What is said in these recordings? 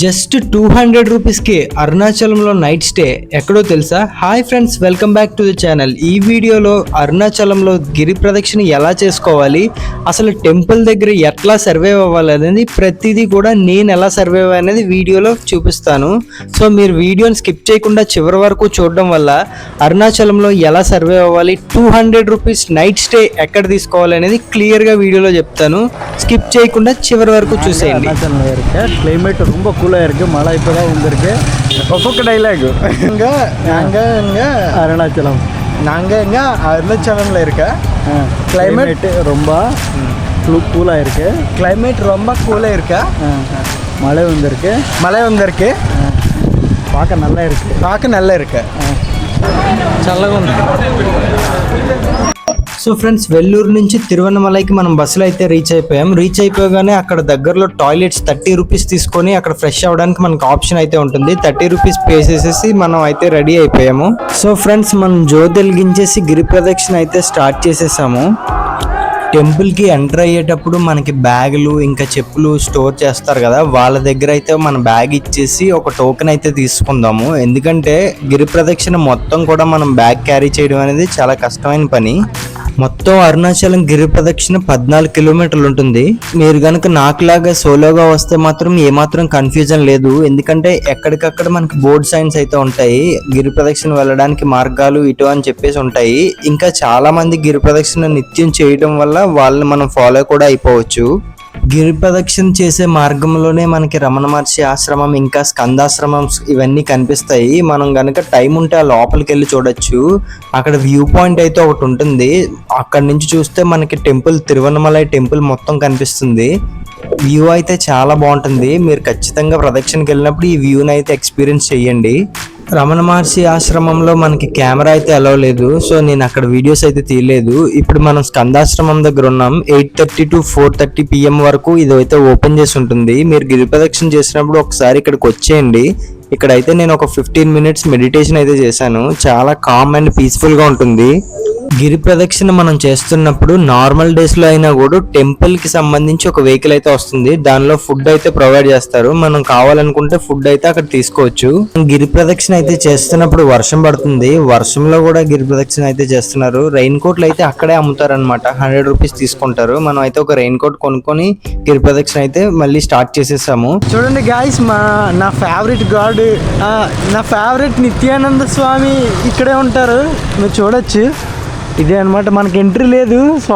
Just two hundred రూపీస్కి అరుణాచలంలో night stay ఎక్కడో తెలుసా? Hi friends welcome back to the channel. ఈ వీడియోలో అరుణాచలంలో గిరి ప్రదక్షిణ ఎలా చేసుకోవాలి? అసలు టెంపుల్ దగ్గర ఎట్లా సర్వైవ్ అవ్వాలి అనేది ప్రతిదీ కూడా నేను ఎలా సర్వైవ్ అనేది వీడియోలో చూపిస్తాను. సో మీరు వీడియోని స్కిప్ చేయకుండా చివరి వరకు చూడడం వల్ల అరుణాచలంలో ఎలా సర్వైవ్ అవ్వాలి? Two hundred rupees night stay ఎక్కడ తీసుకోవాలి అనేది క్లియర్గా వీడియోలో చెప్తాను. స్కిప్ చేయకుండా చివరి వరకు చూసేయండి. క్లైమేట్ రొమ్మ కూల్ ரொம்ப கூலாக இருக்கு மழை இப்போ தான் வந்திருக்கு ఒక్కొక్క డైలాగ్ ఇంక நாங்க இங்க அருணாச்சலம் நாங்க இங்க அருணாச்சலம்ல இருக்க ஆ, Climate? climate ரொம்ப கூலாக இருக்கு கிளைமேட் ரொம்ப கூலா இருக்க ஆ, மழை வந்திருக்கு மழை வந்திருக்கு பார்க்க நல்லா இருக்கு பார்க்க நல்லா இருக்கு చల్లగా ఉంది సో ఫ్రెండ్స్ వెల్లూరు నుంచి తిరువన్నమలైకి మనం బస్సులో అయితే రీచ్ అయిపోయాం. రీచ్ అయిపోగానే అక్కడ దగ్గరలో టాయిలెట్స్ థర్టీ రూపీస్ తీసుకొని అక్కడ ఫ్రెష్ అవ్వడానికి మనకు ఆప్షన్ అయితే ఉంటుంది. థర్టీ రూపీస్ పే చేసేసి మనం అయితే రెడీ అయిపోయాము. సో ఫ్రెండ్స్ మనం జ్యోతి వెలిగించేసి గిరి ప్రదక్షిణ అయితే స్టార్ట్ చేసేసాము. టెంపుల్కి ఎంటర్ అయ్యేటప్పుడు మనకి బ్యాగులు ఇంకా చెప్పులు స్టోర్ చేస్తారు కదా. వాళ్ళ దగ్గర అయితే మన బ్యాగ్ ఇచ్చేసి ఒక టోకెన్ అయితే తీసుకుందాము. ఎందుకంటే గిరి ప్రదక్షిణ మొత్తం కూడా మనం బ్యాగ్ క్యారీ చేయడం అనేది చాలా కష్టమైన పని. మొత్తం అరుణాచలం గిరి ప్రదక్షిణ పద్నాలుగు కిలోమీటర్లు ఉంటుంది. మీరు కనుక నాకులాగా సోలోగా వస్తే మాత్రం ఏమాత్రం కన్ఫ్యూజన్ లేదు. ఎందుకంటే ఎక్కడికక్కడ మనకి బోర్డ్ సైన్స్ అయితే ఉంటాయి. గిరి ప్రదక్షిణ వెళ్ళడానికి మార్గాలు ఇటు అని చెప్పేసి ఉంటాయి. ఇంకా చాలా మంది గిరి ప్రదక్షిణ నిత్యం చేయడం వల్ల వాళ్ళని మనం ఫాలో కూడా అయిపోవచ్చు. గిరి ప్రదక్షిణ చేసే మార్గంలోనే మనకి రమణ మహర్షి ఆశ్రమం ఇంకా స్కందాశ్రమం ఇవన్నీ కనిపిస్తాయి. మనం కనుక టైం ఉంటే ఆ లోపలికి వెళ్ళి చూడొచ్చు. అక్కడ వ్యూ పాయింట్ అయితే ఒకటి ఉంటుంది. అక్కడ నుంచి చూస్తే మనకి టెంపుల్ తిరువన్నమలై టెంపుల్ మొత్తం కనిపిస్తుంది. వ్యూ అయితే చాలా బాగుంటుంది. మీరు ఖచ్చితంగా ప్రదక్షిణకి వెళ్ళినప్పుడు ఈ వ్యూని అయితే ఎక్స్పీరియన్స్ చేయండి. రమణ మహర్షి ఆశ్రమంలో మనకి కెమెరా అయితే అలవ్ లేదు. సో నేను అక్కడ వీడియోస్ అయితే తీయలేదు. ఇప్పుడు మనం స్కందాశ్రమం దగ్గర ఉన్నాం. Eight thirty to four thirty PM వరకు ఇది అయితే ఓపెన్ చేసి ఉంటుంది. మీరు గిరి ప్రదక్షిణ చేసినప్పుడు ఒకసారి ఇక్కడికి వచ్చేయండి. ఇక్కడైతే నేను ఒక ఫిఫ్టీన్ మినిట్స్ మెడిటేషన్ అయితే చేశాను. చాలా కామ్ అండ్ పీస్ఫుల్గా ఉంటుంది. గిరి ప్రదక్షిణ మనం చేస్తున్నప్పుడు నార్మల్ డేస్లో అయినా కూడా టెంపుల్కి సంబంధించి ఒక వెహికల్ అయితే వస్తుంది. దానిలో ఫుడ్ అయితే ప్రొవైడ్ చేస్తారు. మనం కావాలనుకుంటే ఫుడ్ అయితే అక్కడ తీసుకోవచ్చు. గిరి ప్రదక్షిణ అయితే చేస్తున్నప్పుడు వర్షం పడుతుంది. వర్షంలో కూడా గిరి ప్రదక్షిణ అయితే చేస్తున్నారు. రెయిన్ కోట్లు అయితే అక్కడే అమ్ముతారు అనమాట హండ్రెడ్ రూపీస్ తీసుకుంటారు. మనం అయితే ఒక రెయిన్ కోట్ కొనుక్కొని గిరి ప్రదక్షిణ అయితే మళ్ళీ స్టార్ట్ చేసేసాము. చూడండి గాయస్ మా నా ఫేవరెట్ గాడ్ నా ఫేవరెట్ నిత్యానంద స్వామి ఇక్కడే ఉంటారు. మీరు చూడొచ్చు. ఇదే అన్నమాట మనకి ఎంట్రీ లేదు. సో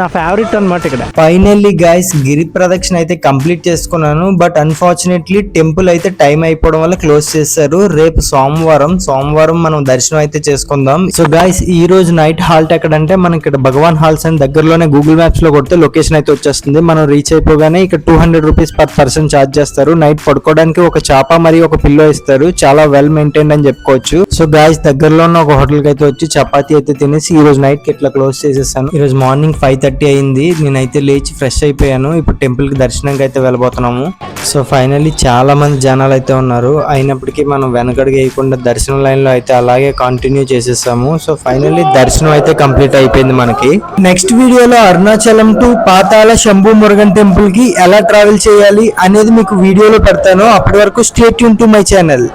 నా ఫేవరెట్ అన్నమాట ఇక్కడ. ఫైనల్లీ గైస్ గిరి ప్రదక్షిణ అయితే కంప్లీట్ చేసుకున్నాను. బట్ అన్ఫార్చునేట్లీ టెంపుల్ అయితే టైం అయిపోవడం వల్ల క్లోజ్ చేశారు. రేపు సోమవారం సోమవారం మనం దర్శనం అయితే చేసుకుందాం. సో గైస్ ఈ రోజు నైట్ హాల్ట్ ఎక్కడంటే మనకి ఇక్కడ భగవాన్ హాల్స్ అని దగ్గరలోనే గూగుల్ మ్యాప్స్లో కొడితే లొకేషన్ అయితే వచ్చేస్తుంది. మనం రీచ్ అయిపోగానే ఇక్కడ two hundred rupees per person charge చేస్తారు. నైట్ పడుకోవడానికి ఒక చాప మరియు ఒక పిల్లో ఇస్తారు. చాలా వెల్ మెయింటైన్ అని చెప్పుకోవచ్చు. సో గాయస్ దగ్గరలో ఉన్న ఒక హోటల్కి అయితే వచ్చి చపాతీ అయితే తినేసి ఈ రోజు నైట్కి ఇట్లా క్లోజ్ చేసేసాను. ఈ రోజు మార్నింగ్ ఫైవ్ థర్టీ అయింది. నేనైతే లేచి ఫ్రెష్ అయిపోయాను. ఇప్పుడు టెంపుల్కి దర్శనంకి అయితే వెళ్ళబోతున్నాము. సో ఫైనల్లీ చాలా మంది జనాలు అయితే ఉన్నారు. అయినప్పటికీ మనం వెనకడికి వేయకుండా దర్శనం లైన్లో అయితే అలాగే కంటిన్యూ చేసేసాము. సో ఫైనల్లీ దర్శనం అయితే కంప్లీట్ అయిపోయింది మనకి. నెక్స్ట్ వీడియోలో అరుణాచలం టు పాతాల శంభు మురుగన్ టెంపుల్కి ఎలా ట్రావెల్ చేయాలి అనేది మీకు వీడియోలో పెడతాను. అప్పటి వరకు state Yoon to my channel